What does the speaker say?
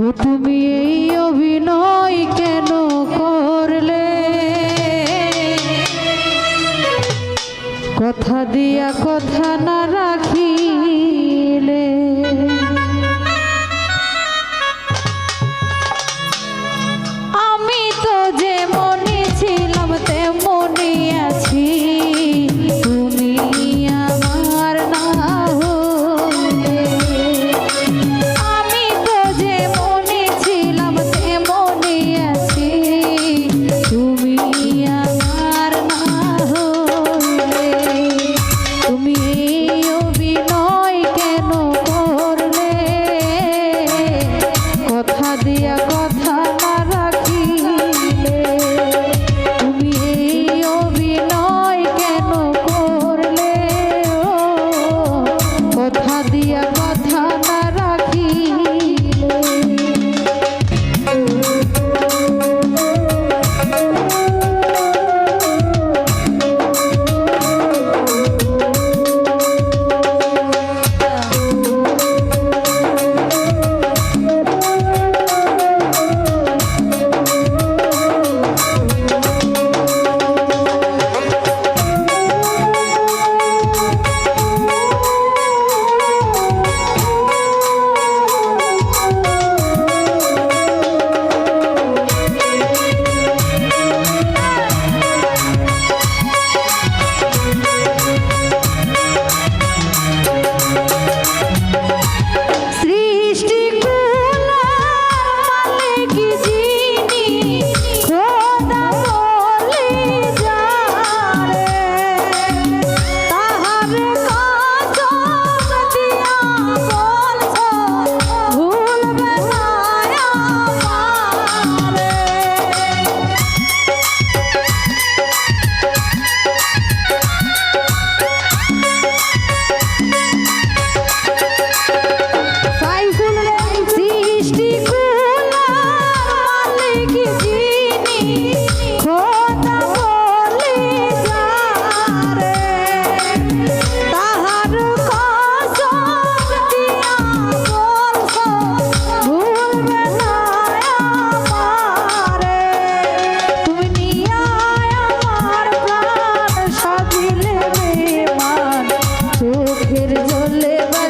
ও তুমি এই অভিনয় কেন করলে? কথা দিয়া কথা না live.